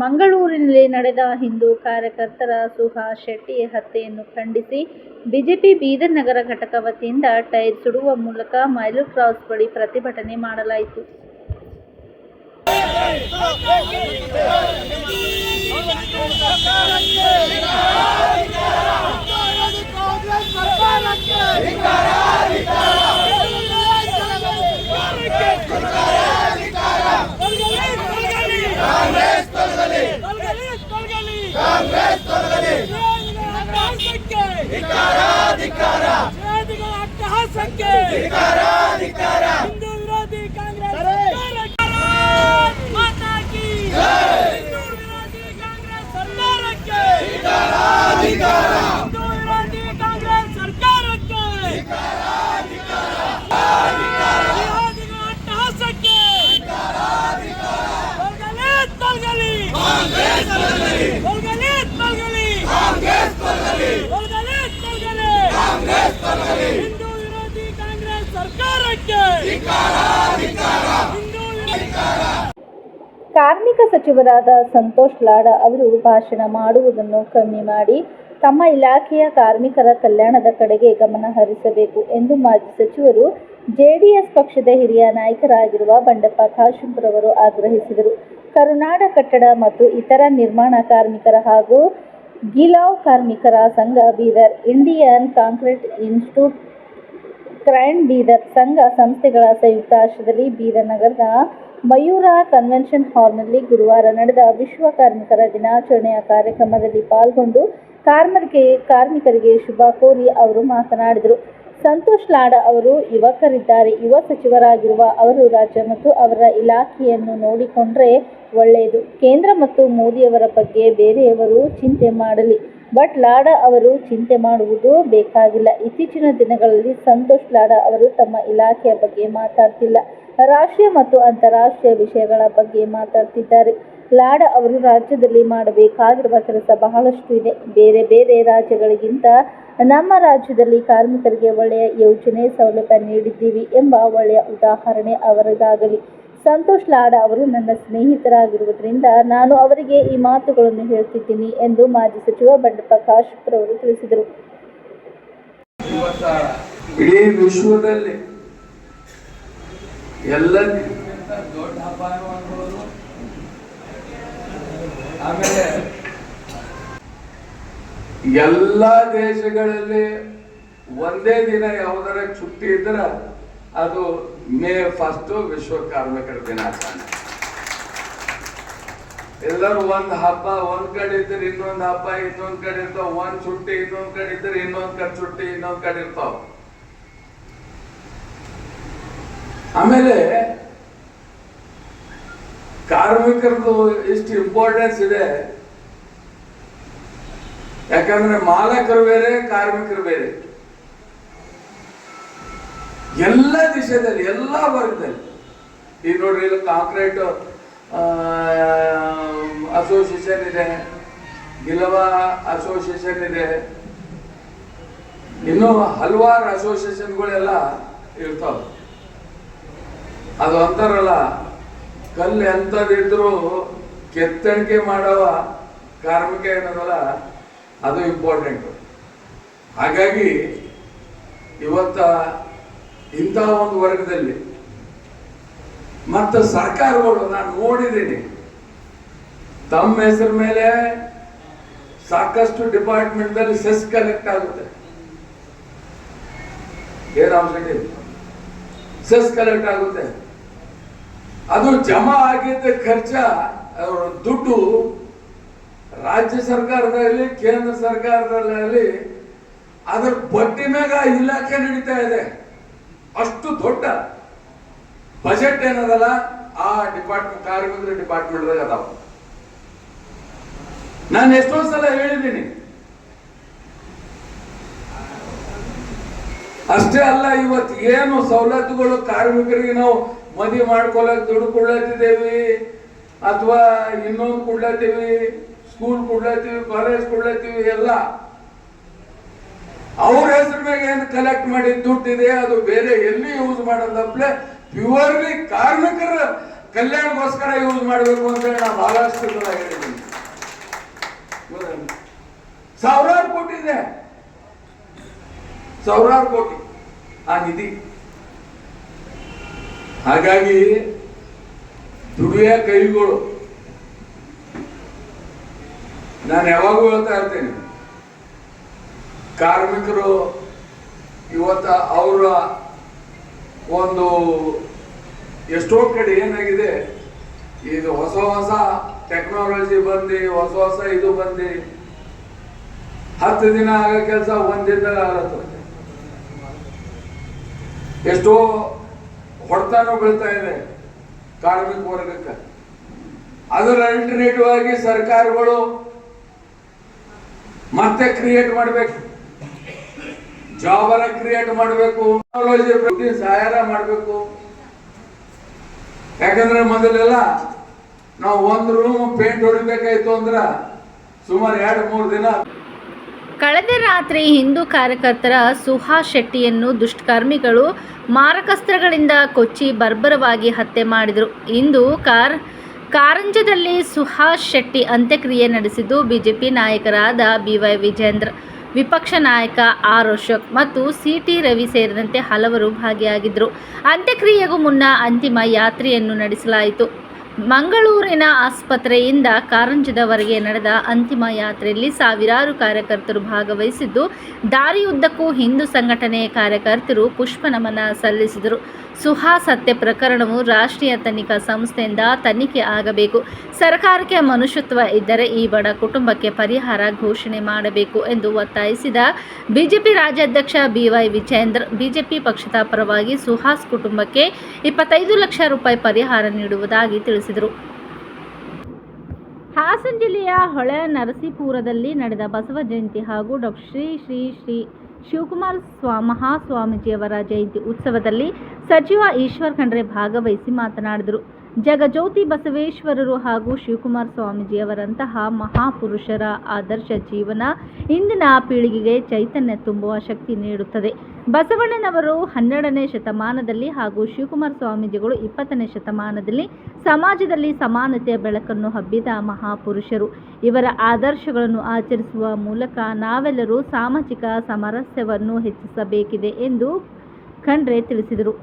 ಮಂಗಳೂರಿನಲ್ಲಿ ನಡೆದ ಹಿಂದೂ ಕಾರ್ಯಕರ್ತರ ಸುಹಾಸ್ ಶೆಟ್ಟಿ ಹತ್ಯೆಯನ್ನು ಖಂಡಿಸಿ ಬಿಜೆಪಿ ಬೀದರ್ ನಗರ ಘಟಕ ವತಿಯಿಂದ ಟೈರ್ ಸುಡುವ ಮೂಲಕ ಮೈಲು ಕ್ರಾಸ್ ಬಳಿ ಪ್ರತಿಭಟನೆ ಮಾಡಲಾಯಿತು. ಹಿಂದೂ ವಿರೋಧಿ ಕಾಂಗ್ರೆಸ್ ಸರ್ಕಾರಕ್ಕೆ. ಮಾತಾ ಕಿ ಹಿಂದೂ ವಿರೋಧಿ ಕಾಂಗ್ರೆಸ್ ಸರ್ಕಾರಕ್ಕೆ ಹಿಂದೂ ವಿರೋಧಿ ಕಾಂಗ್ರೆಸ್ ಸರ್ಕಾರಕ್ಕೆ ವಿರೋಧಿಗಳ ಅಟ್ಟಹಾಸಕ್ಕೆ ತೊಲಗಲಿ ತೊಲಗಲಿ ತೊಲಗಲಿ ತೊಲಗಲಿ ತೊಲಗಲಿ ತೊಲಗಲಿ ಹಿಂದೂ ವಿರೋಧಿ ಕಾಂಗ್ರೆಸ್ ಸರ್ಕಾರಕ್ಕೆ ಹಿಂದೂ ವಿರೋಧಿ ಕಾರ್ಮಿಕ ಸಚಿವರಾದ ಸಂತೋಷ್ ಲಾಡ ಅವರು ಭಾಷಣ ಮಾಡುವುದನ್ನು ಕಮ್ಮಿ ಮಾಡಿ, ತಮ್ಮ ಇಲಾಖೆಯ ಕಾರ್ಮಿಕರ ಕಲ್ಯಾಣದ ಕಡೆಗೆ ಗಮನ ಹರಿಸಬೇಕು ಎಂದು ಮಾಜಿ ಸಚಿವರು ಜೆಡಿಎಸ್ ಪಕ್ಷದ ಹಿರಿಯ ನಾಯಕರಾಗಿರುವ ಬಂಡೆಪ್ಪ ಕಾಶೆಂಪುರವರು ಆಗ್ರಹಿಸಿದರು. ಕರುನಾಡ ಕಟ್ಟಡ ಮತ್ತು ಇತರ ನಿರ್ಮಾಣ ಕಾರ್ಮಿಕರ ಹಾಗೂ ಗಿಲಾವ್ ಕಾರ್ಮಿಕರ ಸಂಘ Bidar, Indian concrete institute crane Bidar ಸಂಘ ಸಂಸ್ಥೆಗಳ ಸಂಯುಕ್ತ ಆಶ್ರಯದಲ್ಲಿ ಬೀದರ್ ನಗರದ ಮಯೂರ ಕನ್ವೆನ್ಷನ್ ಹಾಲ್ನಲ್ಲಿ ಗುರುವಾರ ನಡೆದ ವಿಶ್ವ ಕಾರ್ಮಿಕರ ದಿನಾಚರಣೆಯ ಕಾರ್ಯಕ್ರಮದಲ್ಲಿ ಪಾಲ್ಗೊಂಡು ಕಾರ್ಮಿಕರಿಗೆ ಕಾರ್ಮಿಕರಿಗೆ ಶುಭ ಕೋರಿ ಅವರು ಮಾತನಾಡಿದರು. ಸಂತೋಷ್ ಲಾಡ ಅವರು ಯುವಕರಿದ್ದಾರೆ. ಯುವ ಸಚಿವರಾಗಿರುವ ಅವರು ರಾಜ್ಯ ಮತ್ತು ಅವರ ಇಲಾಖೆಯನ್ನು ನೋಡಿಕೊಂಡ್ರೆ ಒಳ್ಳೆಯದು. ಕೇಂದ್ರ ಮತ್ತು ಮೋದಿಯವರ ಬಗ್ಗೆ ಬೇರೆಯವರು ಚಿಂತೆ ಮಾಡಲಿ. ಬಟ್ ಲಾಡ ಅವರು ಚಿಂತೆ ಮಾಡುವುದು ಬೇಕಾಗಿಲ್ಲ. ಇತ್ತೀಚಿನ ದಿನಗಳಲ್ಲಿ ಸಂತೋಷ್ ಲಾಡ ಅವರು ತಮ್ಮ ಇಲಾಖೆಯ ಬಗ್ಗೆ ಮಾತಾಡ್ತಿಲ್ಲ. ರಾಷ್ಟ್ರೀಯ ಮತ್ತು ಅಂತಾರಾಷ್ಟ್ರೀಯ ವಿಷಯಗಳ ಬಗ್ಗೆ ಮಾತಾಡ್ತಿದ್ದಾರೆ. ಲಾಡ ಅವರು ರಾಜ್ಯದಲ್ಲಿ ಮಾಡಬೇಕಾಗಿರುವ ಕೆಲಸ ಬಹಳಷ್ಟು ಇದೆ. ಬೇರೆ ಬೇರೆ ರಾಜ್ಯಗಳಿಗಿಂತ ನಮ್ಮ ರಾಜ್ಯದಲ್ಲಿ ಕಾರ್ಮಿಕರಿಗೆ ಒಳ್ಳೆಯ ಯೋಜನೆ ಸೌಲಭ್ಯ ನೀಡಿದ್ದೀವಿ ಎಂಬ ಒಳ್ಳೆಯ ಉದಾಹರಣೆ ಅವರಿಗಾಗಲಿ ಸಂತೋಷ್ ಲಾಡ ಅವರು ನನ್ನ ಸ್ನೇಹಿತರಾಗಿರುವುದರಿಂದ ನಾನು ಅವರಿಗೆ ಈ ಮಾತುಗಳನ್ನು ಹೇಳ್ತಿದ್ದೀನಿ ಎಂದು ಮಾಜಿ ಸಚಿವ ಬಂಡೆಪ್ಪ ಕಾಶೆಂಪುರ ಅವರು ತಿಳಿಸಿದರು. ಇಡೀ ವಿಶ್ವದಲ್ಲಿ ಎಲ್ಲ ದೊಡ್ಡ ಹಬ್ಬ ಆಮೇಲೆ ಎಲ್ಲ ದೇಶಗಳಲ್ಲಿ ಒಂದೇ ದಿನ ಯಾವುದರ ಚುಟ್ಟಿ ಇದ್ರೆ ಅದು ಮೇ ಫಸ್ಟ್ ವಿಶ್ವ ಕಾರ್ಮಿಕರ ದಿನಾಚರಣೆ. ಎಲ್ಲರೂ ಒಂದ್ ಹಬ್ಬ, ಒಂದ್ ಕಡೆ ಇದ್ರೆ ಇನ್ನೊಂದ್ ಹಬ್ಬ, ಇನ್ನೊಂದ್ ಕಡೆ ಇರ್ತಾವ. ಒಂದ್ ಚುಟ್ಟಿ, ಇನ್ನೊಂದ್ ಕಡೆ ಇದ್ರೆ ಇನ್ನೊಂದ್ ಕಡೆ ಚುಟ್ಟಿ, ಇನ್ನೊಂದ್ ಕಡೆ ಇರ್ತಾವ. ಆಮೇಲೆ ಕಾರ್ಮಿಕರದು ಇಷ್ಟು ಇಂಪಾರ್ಟೆನ್ಸ್ ಇದೆ. ಯಾಕಂದ್ರೆ ಮಾಲಕರು ಬೇರೆ, ಕಾರ್ಮಿಕರು ಬೇರೆ. ಎಲ್ಲ ದಿಶೆಯಲ್ಲಿ ಎಲ್ಲ ವರ್ಗದಲ್ಲಿ. ಈಗ ನೋಡ್ರಿ, ಇಲ್ಲಿ ಕಾಂಕ್ರೀಟ್ ಅಸೋಸಿಯೇಷನ್ ಇದೆ. ಗಿಲವಾ ಅಸೋಸಿಯೇಷನ್ ಇದೆ. ಇನ್ನು ಹಲವಾರು ಅಸೋಸಿಯೇಷನ್ಗಳೆಲ್ಲ ಇರ್ತಾವ. ಅದು ಅಂತಾರಲ್ಲ, ಕಲ್ಲು ಎಂಥದ್ದಿದ್ರು ಕೆತ್ತಣಿಕೆ ಮಾಡವ ಕಾರ್ಮಿಕ ಏನದಲ್ಲ ಅದು ಇಂಪಾರ್ಟೆಂಟು ಹಾಗಾಗಿ ಇವತ್ತ ಇಂಥ ಒಂದು ವರ್ಗದಲ್ಲಿ ಮತ್ತು ಸರ್ಕಾರಗಳು ನಾನು ನೋಡಿದ್ದೀನಿ. ತಮ್ಮ ಹೆಸರ ಮೇಲೆ ಸಾಕಷ್ಟು ಡಿಪಾರ್ಟ್ಮೆಂಟ್ದಲ್ಲಿ ಸೆಸ್ ಕಲೆಕ್ಟ್ ಆಗುತ್ತೆ. ಏನ್ ಅವಶ್ಯಕತೆ ಸೆಸ್ ಕಲೆಕ್ಟ್ ಆಗುತ್ತೆ. ಅದು ಜಮಾ ಆಗಿದ್ದ ಖರ್ಚ ದುಡ್ಡು ರಾಜ್ಯ ಸರ್ಕಾರದಲ್ಲಿ, ಕೇಂದ್ರ ಸರ್ಕಾರದಲ್ಲಿ ಅದರ ಬಡ್ಡಿ ಮ್ಯಾಗ ಇಲಾಖೆ ನಡೀತಾ ಇದೆ. ಅಷ್ಟು ದೊಡ್ಡ ಬಜೆಟ್ ಏನದಲ್ಲ, ಆ ಡಿಪಾರ್ಟ್ಮೆಂಟ್ ಕಾರ್ಮಿಕರ ಡಿಪಾರ್ಟ್ಮೆಂಟ್ದಾಗ ಅದಾವ. ನಾನು ಎಷ್ಟೋ ಸಲ ಹೇಳಿದ್ದೀನಿ. ಅಷ್ಟೇ ಅಲ್ಲ, ಇವತ್ತು ಏನು ಸವಲತ್ತುಗಳು ಕಾರ್ಮಿಕರಿಗೆ ನಾವು ಮದುವೆ ಮಾಡ್ಕೊಳಕ್ ದುಡ್ಡು ಕೊಡ್ಲತ್ತಿದ್ದೇವಿ, ಅಥವಾ ಇನ್ನೊಂದು ಕೊಡ್ಲತ್ತೀವಿ ಸ್ಕೂಲ್ ಕೊಡ್ಲತ್ತೀವಿ ಕಾಲೇಜ್ ಕೊಡ್ಲತ್ತೀವಿ, ಎಲ್ಲ. ಅವ್ರ ಹೆಸರು ಮೇಲೆ ಏನು ಕಲೆಕ್ಟ್ ಮಾಡಿ ದುಡ್ಡಿದೆ, ಅದು ಬೇರೆ ಎಲ್ಲಿ ಯೂಸ್ ಮಾಡೋದಪ್ಲೆ ಪ್ಯೂರ್ಲಿ ಕಾರ್ಮಿಕರ ಕಲ್ಯಾಣಕ್ಕೋಸ್ಕರ ಯೂಸ್ ಮಾಡಬೇಕು ಅಂತ ಹೇಳಿ ನಾವು ಬಹಳಷ್ಟು ಹೇಳಿದ್ದೀನಿ? ಸಾವಿರಾರು ಕೋಟಿ ಇದೆ. ಸಾವಿರಾರು ಕೋಟಿ ಆ ನಿಧಿ. ಹಾಗಾಗಿ ದುಡಿಯ ಕೈಗಳು ನಾನು ಯಾವಾಗೂ ಹೇಳ್ತಾ ಇರ್ತೇನೆ. ಕಾರ್ಮಿಕರು ಇವತ್ತ ಅವರ ಒಂದು ಎಷ್ಟೋ ಕಡೆ ಏನಾಗಿದೆ, ಇದು ಹೊಸ ಹೊಸ ಟೆಕ್ನಾಲಜಿ ಬಂದು, ಹೊಸ ಹೊಸ ಇದು ಬಂದು, ಹತ್ತು ದಿನ ಆಗೋ ಕೆಲಸ ಒಂದ್ ಆಗತ್ತೆ. ಎಷ್ಟೋ ಹೊಡೆತಾನು ಬೀಳ್ತಾ ಇದೆ ಕಾರ್ಮಿಕ ವರ್ಗಕ್ಕೆ. ಅದರ ಅಲ್ಟರ್ನೇಟಿವ್ ಆಗಿ ಸರ್ಕಾರಗಳು ಮತ್ತೆ ಕ್ರಿಯೇಟ್ ಮಾಡಬೇಕು. ಅಲ್ಲ ಕ್ರಿಯೇಟ್ ಮಾಡಬೇಕು ಟೆಕ್ನಾಲಜಿ ಸಹಾಯ ಮಾಡಬೇಕು. ಯಾಕಂದ್ರೆ ಮೊದಲೆಲ್ಲ ನಾವು ಒಂದು ರೂಮ್ ಪೇಂಟ್ ಹೊಡಿಬೇಕಾಯ್ತು ಅಂದ್ರ ಸುಮಾರು ಎರಡು ಮೂರು ದಿನ ಕಳೆದ ರಾತ್ರಿ ಹಿಂದೂ ಕಾರ್ಯಕರ್ತರ ಸುಹಾಸ್ ಶೆಟ್ಟಿಯನ್ನು ದುಷ್ಕರ್ಮಿಗಳು ಮಾರಕಸ್ತ್ರಗಳಿಂದ ಕೊಚ್ಚಿ ಬರ್ಬರವಾಗಿ ಹತ್ಯೆ ಮಾಡಿದರು. ಇಂದು ಕಾರ್ ಕಾರಂಜದಲ್ಲಿ ಸುಹಾಸ್ ಶೆಟ್ಟಿ ಅಂತ್ಯಕ್ರಿಯೆ ನಡೆಸಿದ್ದು ಬಿಜೆಪಿ ನಾಯಕರಾದ ಬಿವೈ ವಿಜೇಂದ್ರ, ವಿಪಕ್ಷ ನಾಯಕ ಆರ್ ಅಶೋಕ್ ಮತ್ತು ಸಿ ಟಿ ರವಿ ಸೇರಿದಂತೆ ಹಲವರು ಭಾಗಿಯಾಗಿದ್ದರು. ಅಂತ್ಯಕ್ರಿಯೆಗೂ ಮುನ್ನ ಅಂತಿಮ ಯಾತ್ರೆಯನ್ನು ನಡೆಸಲಾಯಿತು. ಮಂಗಳೂರಿನ ಆಸ್ಪತ್ರೆಯಿಂದ ಕಾರಂಜದವರೆಗೆ ನಡೆದ ಅಂತಿಮ ಯಾತ್ರೆಯಲ್ಲಿ ಸಾವಿರಾರು ಕಾರ್ಯಕರ್ತರು ಭಾಗವಹಿಸಿದ್ದು, ದಾರಿಯುದ್ದಕ್ಕೂ ಹಿಂದೂ ಸಂಘಟನೆಯ ಕಾರ್ಯಕರ್ತರು ಪುಷ್ಪ ನಮನ ಸಲ್ಲಿಸಿದರು. ಸುಹಾಸ್ ಹತ್ಯೆ ಪ್ರಕರಣವು ರಾಷ್ಟ್ರೀಯ ತನಿಖಾ ಸಂಸ್ಥೆಯಿಂದ ತನಿಖೆ ಆಗಬೇಕು. ಸರ್ಕಾರಕ್ಕೆ ಮನುಷ್ಯತ್ವ ಇದ್ದರೆ ಈ ಬಡ ಕುಟುಂಬಕ್ಕೆ ಪರಿಹಾರ ಘೋಷಣೆ ಮಾಡಬೇಕು ಎಂದು ಒತ್ತಾಯಿಸಿದ ಬಿಜೆಪಿ ರಾಜ್ಯಾಧ್ಯಕ್ಷ ಬಿವೈ ವಿಜೇಂದ್ರ ಬಿಜೆಪಿ ಪಕ್ಷದ ಪರವಾಗಿ ಸುಹಾಸ್ ಕುಟುಂಬಕ್ಕೆ ಇಪ್ಪತ್ತೈದು ಲಕ್ಷ ರೂಪಾಯಿ ಪರಿಹಾರ ನೀಡುವುದಾಗಿ ತಿಳಿಸಿದರು. ಹಾಸನ ಜಿಲ್ಲೆಯ ಹೊಳೆ ನರಸೀಪುರದಲ್ಲಿ ನಡೆದ ಬಸವ ಜಯಂತಿ ಹಾಗೂ ಡಾಕ್ಟರ್ ಶ್ರೀ ಶ್ರೀ ಶ್ರೀ ಶಿವಕುಮಾರ್ ಸ್ವಾ, ಮಹಾಸ್ವಾಮೀಜಿಯವರ ಜಯಂತಿ ಉತ್ಸವದಲ್ಲಿ ಸಚಿವ ಈಶ್ವರ್ ಖಂಡ್ರೆ ಭಾಗವಹಿಸಿ ಮಾತನಾಡಿದರು. ಜಗಜ್ಯೋತಿ ಬಸವೇಶ್ವರರು ಹಾಗೂ ಶಿವಕುಮಾರ ಸ್ವಾಮೀಜಿಯವರಂತಹ ಮಹಾಪುರುಷರ ಆದರ್ಶ ಜೀವನ ಇಂದಿನ ಪೀಳಿಗೆಗೆ ಚೈತನ್ಯ ತುಂಬುವ ಶಕ್ತಿ ನೀಡುತ್ತದೆ. ಬಸವಣ್ಣನವರು ಹನ್ನೆರಡನೇ ಶತಮಾನದಲ್ಲಿ ಹಾಗೂ ಶಿವಕುಮಾರ ಸ್ವಾಮೀಜಿಗಳು ಇಪ್ಪತ್ತನೇ ಶತಮಾನದಲ್ಲಿ ಸಮಾಜದಲ್ಲಿ ಸಮಾನತೆಯ ಬೆಳಕನ್ನು ಹಬ್ಬಿದ ಮಹಾಪುರುಷರು. ಇವರ ಆದರ್ಶಗಳನ್ನು ಆಚರಿಸುವ ಮೂಲಕ ನಾವೆಲ್ಲರೂ ಸಾಮಾಜಿಕ ಸಾಮರಸ್ಯವನ್ನು ಹೆಚ್ಚಿಸಬೇಕಿದೆ ಎಂದು ಖಂಡ್ರೆ ತಿಳಿಸಿದರು.